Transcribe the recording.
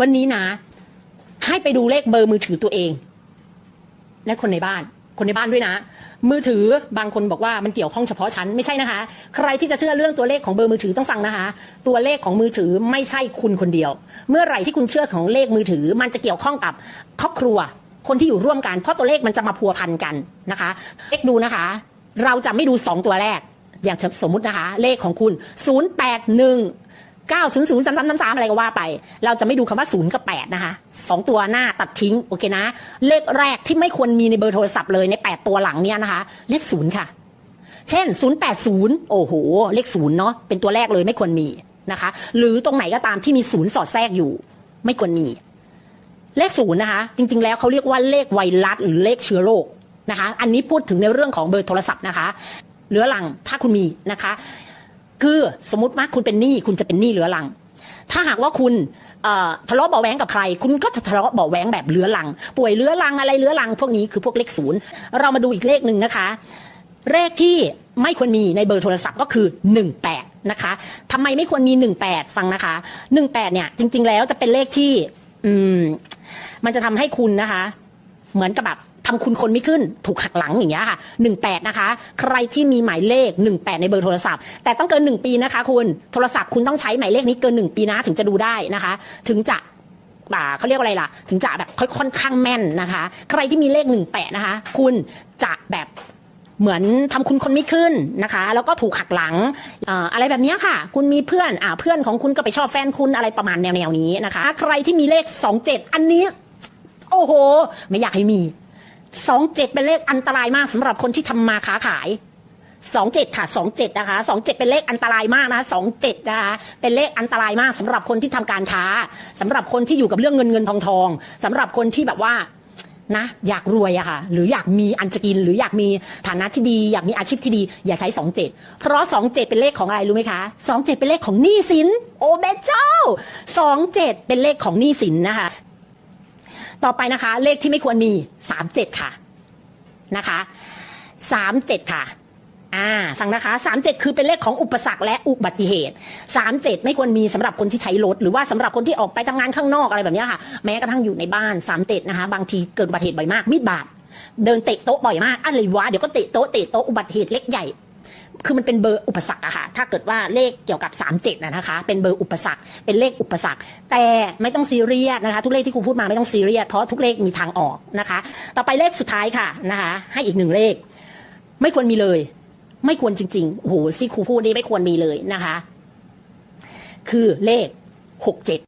วันนี้นะ ให้ไปดูเลขเบอร์มือถือตัวเอง และคนในบ้าน คนในบ้านด้วยนะ มือถือบางคนบอกว่ามันเกี่ยวข้องเฉพาะชั้นไม่ใช่นะคะ ใครที่จะเชื่อเรื่องตัวเลขของเบอร์มือถือต้องฟังนะคะ ตัวเลขของมือถือไม่ใช่คุณคนเดียว เมื่อไหร่ที่คุณเชื่อของเลขมือถือ มันจะเกี่ยวข้องกับครอบครัว คนที่อยู่ร่วมกันเพราะตัวเลขมันจะมาพัวพันกันนะคะเลขดูนะคะ เราจะไม่ดูสองตัวแรกอย่างสมมุตินะคะ เลขของคุณ 0 8 1 9 0 0 3 3 3 3อะไรก็ว่าไป เราจะไม่ดูคำว่า 0 กับ 8 นะคะสองตัวหน้าตัดทิ้ง โอเคนะ เลขแรกที่ไม่ควรมีในเบอร์โทรศัพท์เลยใน 8 ตัวหลังเนี่ยนะคะ เลข 0 ค่ะ เช่น 080 โอ้โห เลข 0 เนาะเป็นตัวแรกเลยไม่ควรมีนะคะ หรือตรงไหนก็ตามที่มี 0 สอดแทรกอยู่ ไม่ควรมี เลข 0 นะคะ จริง ๆ แล้วเขาเรียกว่าเลขไวรัสหรือเลขเชื้อโรคนะคะ อันนี้พูดถึงในเรื่องของเบอร์โทรศัพท์นะคะเหลือหลังถ้าคุณมีนะคะ คือสมมติว่าคุณเป็นหนี้คุณจะเป็นหนี้เหลือหลัง ถ้าหากว่าคุณทะเลาะเบาะแว้งกับใคร คุณก็จะทะเลาะเบาะแว้งแบบเลื้อรัง ป่วยเลื้อรังอะไรเลื้อรัง พวกนี้คือพวกเลขศูนย์เรามาดูอีกเลขหนึ่งนะคะ เลขที่ไม่ควรมีในเบอร์โทรศัพท์ก็คือ 18 นะคะทำไมไม่ควรมี 18 ฟังนะคะ 18 เนี่ย จริง ๆ แล้วจะเป็นเลขที่ อืม มันจะทำให้คุณนะคะ เหมือนกับแบบ ทำคุณคนไม่ขึ้น ถูกหักหลังอย่างเงี้ยค่ะหนึ่งแปดนะคะ ใครที่มีหมายเลขหนึ่งแปดในเบอร์โทรศัพท์ แต่ต้องเกินหนึ่งปีนะคะคุณโทรศัพท์คุณต้องใช้หมายเลขนี้เกินหนึ่งปีนะถึงจะดูได้นะคะ ถึงจะอ่าเขาเรียกว่าอะไรล่ะ ถึงจะแบบค่อนข้างแม่นนะคะ ใครที่มีเลขหนึ่งแปดนะคะ คุณจะแบบเหมือนทำคุณคนไม่ขึ้นนะคะ แล้วก็ถูกหักหลังอะไรแบบเนี้ยค่ะ คุณมีเพื่อนอเพื่อนของคุณก็ไปชอบแฟนคุณอะไรประมาณแนวๆนี้นะคะ ใครที่มีเลขสองเจ็ดอันนี้ โอ้โห ไม่อยากให้มี สองเจ็ดเป็นเลขอันตรายมากสำหรับคนที่ทำมาค้าขายสองเจ็ดค่ะสองเจ็ดนะคะสองเจ็ดเป็นเลขอันตรายมากนะคะสองเจ็ดนะคะเป็นเลขอันตรายมากสำหรับคนที่ทำการค้าสำหรับคนที่อยู่กับเรื่องเงินเงินทองทองสำหรับคนที่แบบว่านะอยากรวยอะค่ะหรืออยากมีอันจะกิน หรืออยากมีฐานะที่ดี อยากมีอาชีพที่ดี อย่าใช้สองเจ็ดเพราะสองเจ็ดเป็นเลขของอะไรรู้ไหมคะสองเจ็ดเป็นเลขของหนี้สิน โอเบเจ้าสองเจ็ดเป็นเลขของหนี้สินนะคะ ต่อไปนะคะ เลขที่ไม่ควรมีสามเจ็ดค่ะนะคะสามเจ็ดค่ะอ่าฟังนะคะสามเจ็ดคือเป็นเลขของอุปสรรคและอุบัติเหตุสามเจ็ดไม่ควรมีสำหรับคนที่ใช้รถหรือว่าสำหรับคนที่ออกไปทำงานข้างนอกอะไรแบบนี้ค่ะ แม้กระทั่งอยู่ในบ้านสามเจ็ดนะคะ บางทีเกิดอุบัติเหตุบ่อยมากมีดบาดเดินเตะโต๊ะบ่อยมากอะไรวะเดี๋ยวก็เตะโต๊ะเตะโต๊ะอุบัติเหตุเล็กใหญ่ คือมันเป็นเบอร์อุปสรรคอะค่ะ ถ้าเกิดว่าเลขเกี่ยวกับ 37นะนะคะ เป็นเบอร์อุปสรรค เป็นเลขอุปสรรค แต่ไม่ต้องซีเรียสนะคะ ทุกเลขที่ครูพูดมาไม่ต้องซีเรียส เพราะทุกเลขมีทางออกนะคะ ต่อไปเลขสุดท้ายค่ะนะคะ ให้อีกหนึ่งเลข ไม่ควรมีเลย ไม่ควรจริงๆ โอ้โหที่ครูพูดนี่ไม่ควรมีเลยนะคะ คือเลข 67